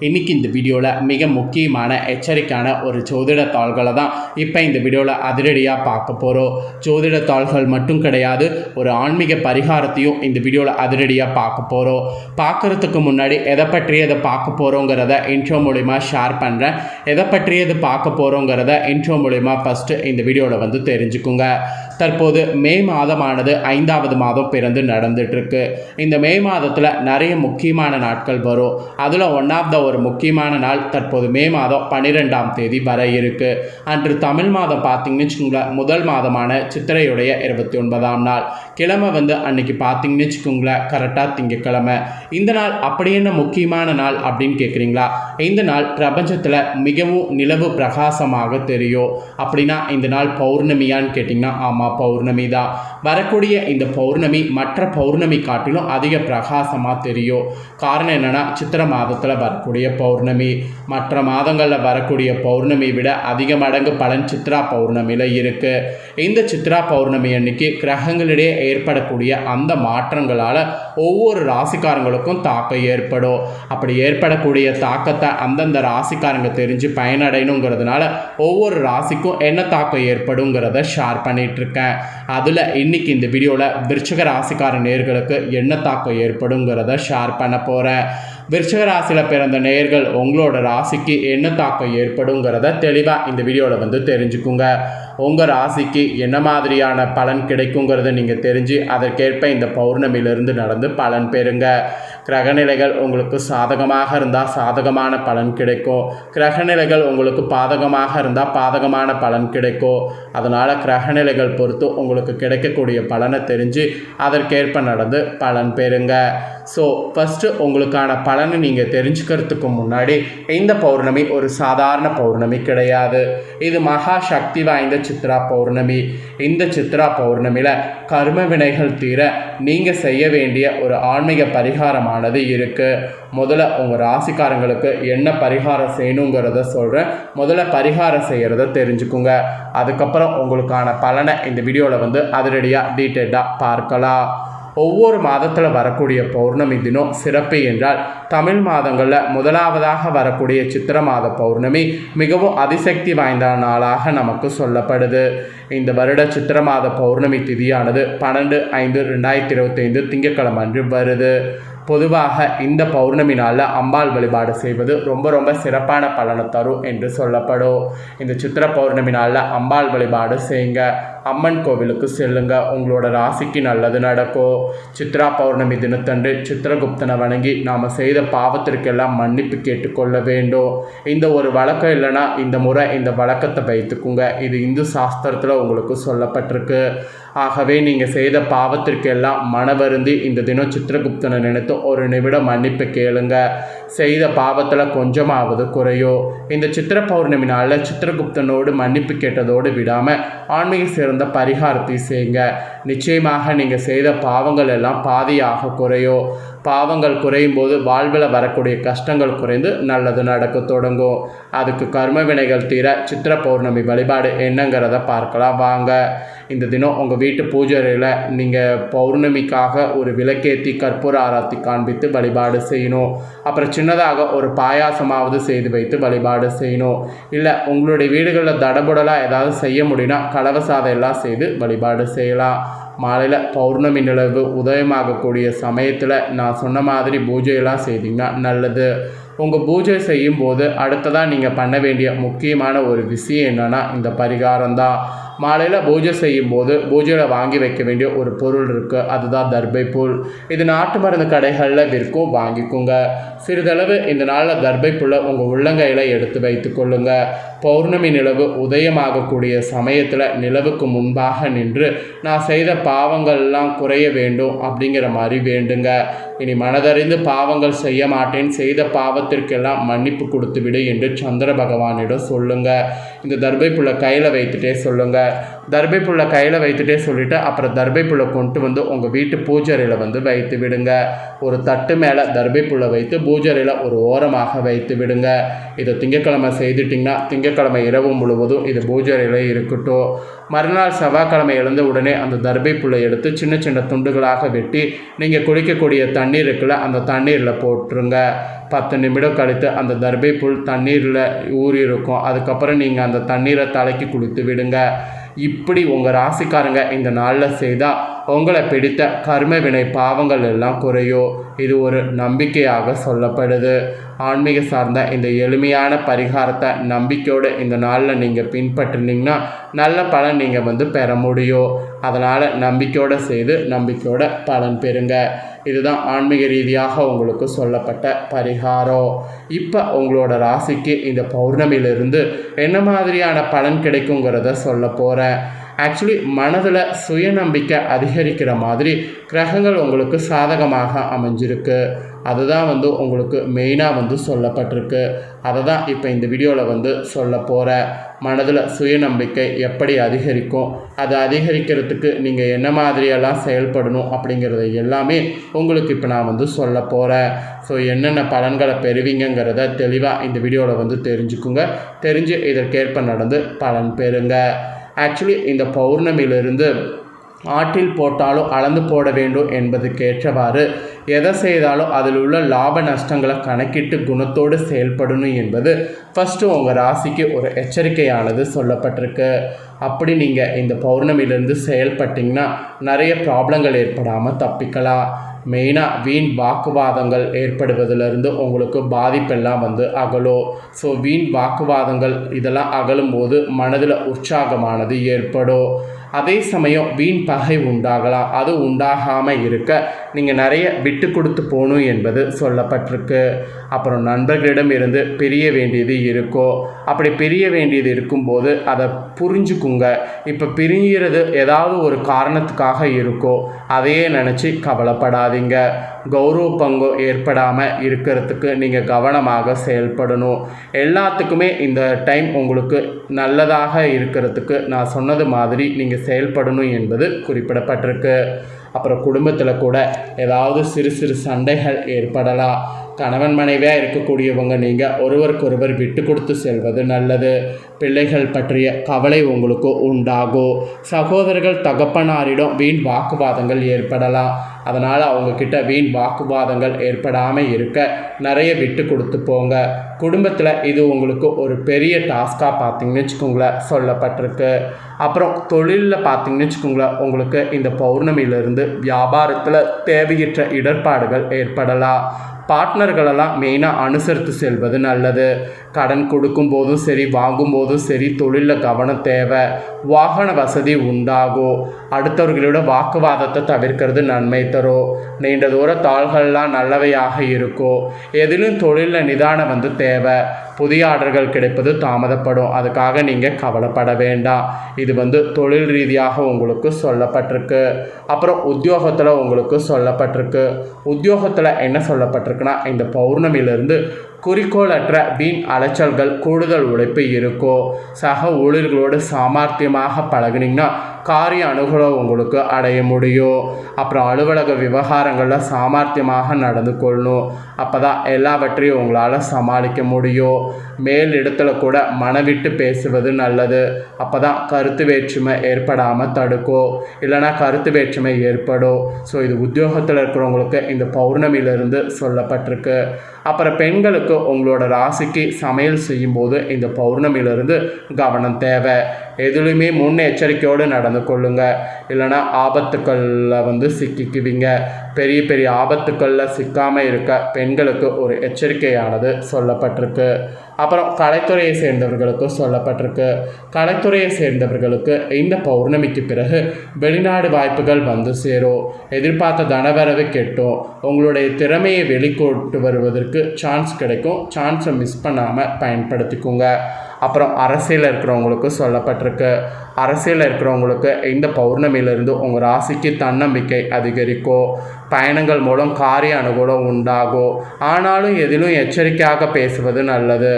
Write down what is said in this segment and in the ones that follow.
இன்னைக்கு இந்த வீடியோவில் மிக முக்கியமான எச்சரிக்கையான ஒரு ஜோதிட தாள்களை தான் இப்போ இந்த வீடியோவில் அதிரடியாக பார்க்க போகிறோம் ஜோதிட தாள்கள் மட்டும் கிடையாது ஒரு ஆன்மீக பரிகாரத்தையும் இந்த வீடியோவில் அதிரடியாக பார்க்க போகிறோம் பார்க்குறதுக்கு முன்னாடி எதை பற்றி அதை பார்க்க போகிறோங்கிறத இன்ட்ரோ மூலிமா ஷேர் பண்ணுறேன் எதை பற்றி அது பார்க்க போகிறோங்கிறத இன்ட்ரோ மூலிமா ஃபஸ்ட்டு இந்த வீடியோவில் வந்து தெரிஞ்சுக்குங்க. தற்போது மே மாதமானது ஐந்தாவது மாதம் பிறந்து நடந்துட்டுருக்கு இந்த மே மாதத்தில் நிறைய முக்கியமான நாட்கள் வரும். அதில் ஒன் ஆஃப் த ஒரு முக்கியமான நாள் தற்போது மே மாதம் பன்னிரெண்டாம் தேதி வர இருக்கு. அன்று தமிழ் மாதம் பார்த்தீங்கன்னு வச்சுக்கோங்களேன் முதல் மாதமான சித்திரையுடைய இருபத்தி ஒன்பதாம் நாள். கிழமை வந்து அன்னைக்கு பார்த்தீங்கன்னு வச்சுக்கோங்களேன் கரெக்டாக திங்கக்கிழமை. இந்த நாள் அப்படி என்ன முக்கியமான நாள் அப்படின்னு கேட்குறீங்களா இந்த நாள் பிரபஞ்சத்தில் மிகவும் நிலவு பிரகாசமாக தெரியும். அப்படின்னா இந்த நாள் பௌர்ணமியான்னு கேட்டிங்கன்னா ஆமாம் பௌர்ணமி தான் வரக்கூடிய இந்த பௌர்ணமி மற்ற பௌர்ணமி காட்டிலும் அதிக பிரகாசமாக தெரியும். காரணம் என்னென்னா சித்திர மாதத்தில் வரக்கூடிய பௌர்ணமி மற்ற மாதங்களில் வரக்கூடிய பௌர்ணமி விட அதிக மடங்கு பலன் சித்ரா பௌர்ணமியில் இருக்குது இந்த சித்ரா பௌர்ணமி அன்னைக்கு கிரகங்களிடையே ஏற்படக்கூடிய அந்த மாற்றங்களால் ஒவ்வொரு ராசிக்காரங்களுக்கும் தாக்கம் ஏற்படும். அப்படி ஏற்படக்கூடிய தாக்கத்தை அந்தந்த ராசிக்காரங்க தெரிஞ்சு பயனடையணுங்கிறதுனால ஒவ்வொரு ராசிக்கும் என்ன தாக்கம் ஏற்படுங்கிறத ஷேர் பண்ணிகிட்ருக்கேன் அதில் இன்னைக்கு இந்த வீடியோவில் விருச்சக ராசிக்கார நேர்களுக்கு என்ன தாக்கம் ஏற்படுங்கிறத ஷேர் பண்ண போகிறேன் விருச்சிக ராசியில் பிறந்த நேர்கள் உங்களோட ராசிக்கு என்ன தாக்கம் ஏற்படுங்கிறத தெளிவாக இந்த வீடியோவில் வந்து தெரிஞ்சுக்குங்க. உங்கள் ராசிக்கு என்ன மாதிரியான பலன் கிடைக்குங்கிறத நீங்கள் தெரிஞ்சு அதற்கேற்ப இந்த பௌர்ணமியிலிருந்து நடந்து பலன் பெறுங்க. கிரகநிலைகள் உங்களுக்கு சாதகமாக இருந்தால் சாதகமான பலன் கிடைக்கும். கிரகநிலைகள் உங்களுக்கு பாதகமாக இருந்தால் பாதகமான பலன் கிடைக்கும். அதனால் கிரகநிலைகள் பொறுத்து உங்களுக்கு கிடைக்கக்கூடிய பலனை தெரிஞ்சு அதற்கேற்ப நடந்து பலன் பெறுங்க. ஸோ ஃபஸ்ட்டு உங்களுக்கான பலனை நீங்கள் தெரிஞ்சுக்கிறதுக்கு முன்னாடி இந்த பௌர்ணமி ஒரு சாதாரண பௌர்ணமி கிடையாது. இது மகா சக்தி வாய்ந்த சித்ரா பௌர்ணமி. இந்த சித்ரா பௌர்ணமியில் கர்ம வினைகள் தீர நீங்கள் செய்ய வேண்டிய ஒரு ஆன்மீக பரிகாரமானது இருக்குது முதல்ல உங்கள் ராசிக்காரங்களுக்கு என்ன பரிகாரம் செய்யணுங்கிறத சொல்கிறேன் முதல்ல பரிகாரம் செய்கிறத தெரிஞ்சுக்குங்க. அதுக்கப்புறம் உங்களுக்கான பலனை இந்த வீடியோவில் வந்து அதிரடியாக டீட்டெயில்டாக பார்க்கலாம். ஒவ்வொரு மாதத்தில் வரக்கூடிய பௌர்ணமி தினம் சிறப்பு என்றால் தமிழ் மாதங்களில் முதலாவதாக வரக்கூடிய சித்திர மாத பௌர்ணமி மிகவும் அதிசக்தி வாய்ந்த நாளாக நமக்கு சொல்லப்படுது. இந்த வருட சித்திர மாத பௌர்ணமி திதியானது பன்னெண்டு ஐந்து ரெண்டாயிரத்தி இருபத்தைந்து திங்கட்கிழமை அன்று வருது. பொதுவாக இந்த பௌர்ணமி நாளில் அம்பாள் வழிபாடு செய்வது ரொம்ப ரொம்ப சிறப்பான பலனை தரும் என்று சொல்லப்படும். இந்த சித்திர பௌர்ணமி நாளில் அம்பாள் வழிபாடு செய்யுங்க. அம்மன் கோவிலுக்கு செல்லுங்க. உங்களோட ராசிக்கு நல்லது நடக்கும் சித்ரா பௌர்ணமி தினத்தன்று சித்திரகுப்தனை வணங்கி நாம் செய்த பாவத்திற்கெல்லாம் மன்னிப்பு கேட்டுக்கொள்ள வேண்டும். இந்த ஒரு வழக்கம் இல்லைன்னா இந்த முறை இந்த வழக்கத்தை வைத்துக்குங்க. இது இந்து சாஸ்திரத்தில் உங்களுக்கு சொல்லப்பட்டிருக்கு. ஆகவே நீங்கள் செய்த பாவத்திற்கெல்லாம் மனவருந்தி இந்த தினம் சித்திரகுப்தனை நினைத்து ஒரு நிமிடம் மன்னிப்பு கேளுங்க. செய்த பாவத்தில் கொஞ்சமாவது குறையும் இந்த சித்திர பௌர்ணமி நாளில் சித்திரகுப்தனோடு மன்னிப்பு கேட்டதோடு விடாமல் ஆன்மீக சிறந்த பரிகாரத்தை செய்யுங்க. நிச்சயமாக நீங்கள் செய்த பாவங்கள் எல்லாம் பாதியாக குறையும் பாவங்கள் குறையும் போது வாழ்வில் வரக்கூடிய கஷ்டங்கள் குறைந்து நல்லது நடக்க தொடங்கும். அதுக்கு கர்ம வினைகள் தீர சித்திர பௌர்ணமி வழிபாடு என்னங்கிறத பார்க்கலாம். வாங்க. இந்த தினம் உங்கள் வீட்டு பூஜையில் நீங்கள் பௌர்ணமிக்காக ஒரு விளக்கேற்றி கற்பூர ஆராத்தி காண்பித்து வழிபாடு செய்யணும். அப்புறம் சின்னதாக ஒரு பாயாசமாவது செய்து வைத்து வழிபாடு செய்யணும். இல்லை உங்களுடைய வீடுகளில் தடபுடலாக ஏதாவது செய்ய முடியும்னா கலவ எல்லாம் எல்லாம் செய்து வழிபாடு செய்யலாம். மாலையில் பௌர்ணமி நிலவு உதயமாகக்கூடிய சமயத்தில் நான் சொன்ன மாதிரி பூஜையெல்லாம் செய்தீங்கன்னா நல்லது. உங்கள் பூஜை செய்யும் போது அடுத்ததாக நீங்கள் பண்ண வேண்டிய முக்கியமான ஒரு விஷயம் என்னென்னா இந்த பரிகாரம் தான் மாலையில் பூஜை செய்யும் போது பூஜையில் வாங்கி வைக்க வேண்டிய ஒரு பொருள் இருக்குது அதுதான் தர்பை புல் இது நாட்டு மருந்து கடைகளில் விற்கும் வாங்கிக்கோங்க. சிறிதளவு இந்த நாளில் தர்பை புல்லை உங்கள் உள்ளங்கையில் எடுத்து வைத்து கொள்ளுங்க. பௌர்ணமி நிலவு உதயமாகக்கூடிய சமயத்தில் நிலவுக்கு முன்பாக நின்று நான் செய்த பாவங்கள்லாம் குறைய வேண்டும் அப்படிங்கிற மாதிரி வேண்டுங்க. இனி மனதறிந்து பாவங்கள் செய்ய மாட்டேன். செய்த பாவத்திற்கெல்லாம் மன்னிப்பு கொடுத்து விடு என்று சந்திர பகவானிடம் சொல்லுங்க. இந்த தர்பை புல்லை கையில் வைத்துட்டே சொல்லுங்க. தர்பை புல்லை கையில் வைத்துட்டே சொல்லிவிட்டு அப்புறம் தர்பை புல்லை கொண்டு வந்து உங்கள் வீட்டு பூஜரையில் வந்து வைத்து விடுங்க. ஒரு தட்டு மேலே தர்பை புல்லை வைத்து பூஜரையில் ஒரு ஓரமாக வைத்து விடுங்க. இதை திங்கக்கிழமை செய்துட்டிங்கன்னா திங்கக்கிழமை இரவு முழுவதும் இது பூஜரையில் இருக்கட்டும். மறுநாள் செவ்வாய்க்கிழமை எழுந்த உடனே அந்த தர்பை புல்லை எடுத்து சின்ன சின்ன துண்டுகளாக வெட்டி நீங்கள் குடிக்கக்கூடிய தண்ணீர் இருக்குல்ல அந்த தண்ணீரில் போட்டுருங்க. பத்து நிமிடம் கழித்து அந்த தர்பை புல் தண்ணீரில் ஊறி இருக்கும் அதுக்கப்புறம் நீங்கள் அந்த தண்ணீரை தலைக்கு குளித்து விடுங்க. இப்படி உங்கள் ராசிக்காரங்க இந்த நாளில் செய்தால் உங்களை பிடித்த கர்ம வினை பாவங்கள் எல்லாம் குறையும் இது ஒரு நம்பிக்கையாக சொல்லப்படுது. ஆன்மீக சார்ந்த இந்த எளிமையான பரிகாரத்தை நம்பிக்கையோடு இந்த நாளில் நீங்கள் பின்பற்றினீங்கன்னா நல்ல பலன் நீங்கள் வந்து பெற முடியும் அதனால் நம்பிக்கையோடு செய்து நம்பிக்கையோட பலன் பெறுங்க. இதுதான் ஆன்மீக ரீதியாக உங்களுக்கு சொல்லப்பட்ட பரிகாரம். இப்போ உங்களோட ராசிக்கு இந்த பௌர்ணமியிலிருந்து என்ன மாதிரியான பலன் கிடைக்குங்கிறத சொல்ல போகிறேன் ஆக்சுவலி மனதில் சுயநம்பிக்கை அதிகரிக்கிற மாதிரி கிரகங்கள் உங்களுக்கு சாதகமாக அமைஞ்சிருக்கு. அதுதான் வந்து உங்களுக்கு மெயினாக வந்து சொல்லப்பட்டிருக்கு. அதை தான் இப்போ இந்த வீடியோவில் வந்து சொல்ல போகிற மனதில் சுயநம்பிக்கை எப்படி அதிகரிக்கும்? அதை அதிகரிக்கிறதுக்கு நீங்கள் என்ன மாதிரியெல்லாம் செயல்படணும் அப்படிங்கிறத எல்லாமே உங்களுக்கு இப்போ நான் வந்து சொல்ல போகிறேன் ஸோ என்னென்ன பலன்களை பெறுவீங்கங்கிறத தெளிவாக இந்த வீடியோவில் வந்து தெரிஞ்சுக்குங்க. தெரிஞ்சு இதற்கேற்ப நடந்து பலன் பெறுங்க. ஆக்சுவலி இந்த பௌர்ணமியிலிருந்து ஆற்றில் போட்டாலும் அளந்து போட வேண்டும் என்பதுக்கேற்றவாறு எதை செய்தாலும் அதில் உள்ள லாப நஷ்டங்களை கணக்கிட்டு குணத்தோடு செயல்படணும் என்பது ஃபஸ்ட்டு உங்கள் ராசிக்கு ஒரு எச்சரிக்கையானது சொல்லப்பட்டிருக்கு. அப்படி நீங்கள் இந்த பௌர்ணமியிலேருந்து செயல்பட்டிங்கன்னா நிறைய ப்ராப்ளங்கள் ஏற்படாமல் தப்பிக்கலாம். மெயினாக வீண் வாக்குவாதங்கள் ஏற்படுவதிலிருந்து உங்களுக்கு பாதிப்பெல்லாம் வந்து அகலும் ஸோ வீண் வாக்குவாதங்கள் இதெல்லாம் அகலும்போது மனதில் உற்சாகமானது ஏற்படும். அதே சமயம் வீண் பகை உண்டாகலாம். அது உண்டாகாமல் இருக்க நீங்கள் நிறைய விட்டு கொடுத்து போகணும் என்பது சொல்லப்பட்டிருக்கு. அப்புறம் நண்பர்களிடம் இருந்து பிரிய வேண்டியது இருக்கோ? அப்படி பிரிய வேண்டியது இருக்கும்போது அதை புரிஞ்சுக்குங்க. இப்போ பிரிகிறது ஏதாவது ஒரு காரணத்துக்காக இருக்கோ? அதையே நினச்சி கவலைப்படாதீங்க. கௌரவ பங்கம் ஏற்படாமல் இருக்கிறதுக்கு நீங்கள் கவனமாக செயல்படணும். எல்லாத்துக்குமே இந்த டைம் உங்களுக்கு நல்லதாக இருக்கிறதுக்கு நான் சொன்னது மாதிரி நீங்கள் செயல்படணும் என்பது குறிப்பிடப்பட்டிருக்கு. அப்புறம் குடும்பத்தில் கூட ஏதாவது சிறு சிறு சண்டைகள் ஏற்படலாம். கணவன் மனைவியாக இருக்கக்கூடியவங்க நீங்கள் ஒருவருக்கொருவர் விட்டு கொடுத்து செல்வது நல்லது. பிள்ளைகள் பற்றிய கவலை உங்களுக்கு உண்டாகும் சகோதரர்கள் தகப்பனாரிடம் வீண் வாக்குவாதங்கள் ஏற்படலாம். அதனால் அவங்கக்கிட்ட வீண் வாக்குவாதங்கள் ஏற்படாமல் இருக்க நிறைய விட்டு கொடுத்து போங்க. குடும்பத்தில் இது உங்களுக்கு ஒரு பெரிய டாஸ்காக பார்த்தீங்கன்னு வச்சுக்கோங்களேன் சொல்லப்பட்டிருக்கு. அப்புறம் தொழிலில் பார்த்தீங்கன்னு வச்சுக்கோங்களேன் உங்களுக்கு இந்த பௌர்ணமியிலிருந்து வியாபாரத்தில் தேவையற்ற இடர்பாடுகள் ஏற்படலாம். பார்ட்னர்களெல்லாம் மெயினாக அனுசரித்து செல்வது நல்லது. கடன் கொடுக்கும் போதும் சரி வாங்கும் போதும் சரி தொழிலில் கவனம் தேவை வாகன வசதி உண்டாகும். அடுத்தவர்களோட வாக்குவாதத்தை தவிர்க்கிறது நன்மை தரும். நீண்ட தூர தாள்கள்லாம் நல்லவையாக இருக்கும். எதிலும் தொழிலில் நிதானம் வந்து தேவை. புதிய ஆர்டர்கள் கிடைப்பது தாமதப்படும். அதுக்காக நீங்கள் கவலைப்பட வேண்டாம். இது வந்து தொழில் ரீதியாக உங்களுக்கு சொல்லப்பட்டிருக்கு. அப்புறம் உத்தியோகத்தில் உங்களுக்கு சொல்லப்பட்டிருக்கு. உத்தியோகத்தில் என்ன சொல்லப்பட்டிருக்கு? இருக்குன்னா இந்த பௌர்ணமியிலிருந்து குறிக்கோளற்ற வீண் அலைச்சல்கள் கூடுதல் உழைப்பு இருக்கும். சக ஊழியர்களோடு சாமர்த்தியமாக பழகுனீங்கன்னா காரிய அனுகூலம் உங்களுக்கு அடைய முடியும். அப்புறம் அலுவலக விவகாரங்களில் சாமர்த்தியமாக நடந்து கொள்ளணும். அப்போ தான் எல்லாவற்றையும் உங்களால் சமாளிக்க முடியும். மேல் இடத்துல கூட மனவிட்டு பேசுவது நல்லது. அப்போ தான் கருத்து வேற்றுமை ஏற்படாமல் தடுக்கும். இல்லைனா கருத்து வேற்றுமை ஏற்படும். ஸோ இது உத்தியோகத்தில் இருக்கிறவங்களுக்கு இந்த பௌர்ணமியிலிருந்து சொல்லப்பட்டிருக்கு. அப்புறம் பெண்களுக்கு உங்களோட ராசிக்கு சமையல் செய்யும்போது இந்த பௌர்ணமியிலிருந்து கவனம் தேவை. எதுலையுமே முன்னெச்சரிக்கையோடு நடந்து கொள்ளுங்க. இல்லைனா ஆபத்துக்களில் வந்து சிக்கிக்குவீங்க. பெரிய பெரிய ஆபத்துக்களில் சிக்காமல் இருக்க பெண்களுக்கு ஒரு எச்சரிக்கையானது சொல்லப்பட்டிருக்கு. அப்புறம் கலைத்துறையை சேர்ந்தவர்களுக்கும் சொல்லப்பட்டிருக்கு. கலைத்துறையை சேர்ந்தவர்களுக்கு இந்த பௌர்ணமிக்கு பிறகு வெளிநாடு வாய்ப்புகள் வந்து சேரும். எதிர்பார்த்த தனவரவு கெட்டும். உங்களுடைய திறமையை வெளிக்கொண்டு வருவதற்கு சான்ஸ் கிடைக்கும். சான்ஸை மிஸ் பண்ணாமல் பயன்படுத்திக்கோங்க. அப்புறம் அரசியலில் இருக்கிறவங்களுக்கும் சொல்லப்பட்டிருக்கு. அரசியலில் இருக்கிறவங்களுக்கு இந்த பௌர்ணமியிலிருந்து உங்கள் ராசிக்கு தன்னம்பிக்கை அதிகரிக்கோ பயணங்கள் மூலம் காரிய அனுகூலம் உண்டாகும் ஆனாலும் எதிலும் எச்சரிக்கையாக பேசுவது நல்லது.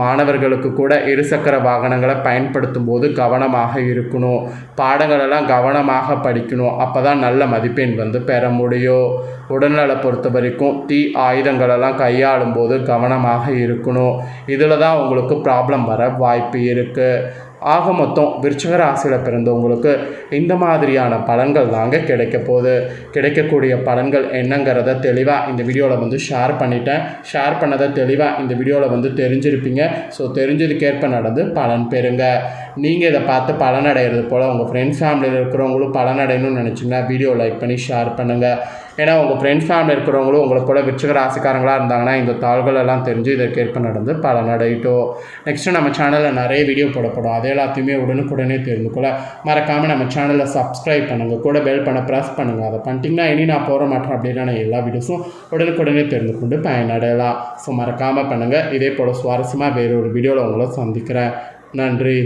மாணவர்களுக்கு கூட இருசக்கர வாகனங்களை பயன்படுத்தும் போது கவனமாக இருக்கணும். பாடங்களெல்லாம் கவனமாக படிக்கணும். அப்போ தான் நல்ல மதிப்பெண் வந்து பெற முடியும். உடல்நலை பொறுத்த வரைக்கும் தீ ஆயுதங்களெல்லாம் கையாளும் போது கவனமாக இருக்கணும். இதில் தான் உங்களுக்கு ப்ராப்ளம் வர வாய்ப்பு இருக்குது ஆக மொத்தம் விருச்சிக ராசியில் பிறந்தவங்களுக்கு இந்த மாதிரியான பலன்கள் தாங்க கிடைக்க போகுது. கிடைக்கக்கூடிய பலன்கள் என்னங்கிறத தெளிவாக இந்த வீடியோவில் வந்து ஷேர் பண்ணிட்டேன். ஷேர் பண்ணதை தெளிவாக இந்த வீடியோவில் வந்து தெரிஞ்சிருப்பீங்க. ஸோ தெரிஞ்சதுக்கேற்ப நடந்து பலன் பெறுங்க. நீங்கள் இதை பார்த்து பலனடைகிறது போல் உங்கள் ஃப்ரெண்ட்ஸ் ஃபேமிலியில் இருக்கிறவங்களும் பலனடையணும்னு நினச்சிங்கன்னா வீடியோ லைக் பண்ணி ஷேர் பண்ணுங்கள் ஏன்னா உங்கள் ஃப்ரெண்ட்ஸ் ஃபேமிலி இருக்கிறவங்களும் உங்களை போல விருச்சிக ராசிக்காரங்களாக இருந்தாங்கன்னா இந்த தாள்கள் எல்லாம் தெரிஞ்சு இதற்கேற்ப நடந்து பல நடையிட்டோ நெக்ஸ்ட்டு நம்ம சேனலில் நிறைய வீடியோ போடப்படும் அது எல்லாத்தையுமே உடனுக்குடனே தெரிந்து கொள்ள. மறக்காமல் நம்ம சேனலை சப்ஸ்கிரைப் பண்ணுங்கள் கூட பெல் பண்ண ப்ரெஸ் பண்ணுங்கள் அதை பண்ணிட்டீங்கன்னா இனி நான் போகிற மாட்டேன் அப்படின்னா எல்லா வீடியோஸும் உடனுக்குடனே தெரிந்து கொண்டு பயனடையலாம். ஸோ மறக்காமல் பண்ணுங்கள் இதே போல் சுவாரஸ்யமாக வேறு ஒரு வீடியோவில் உங்களை சந்திக்கிறேன். நன்றி.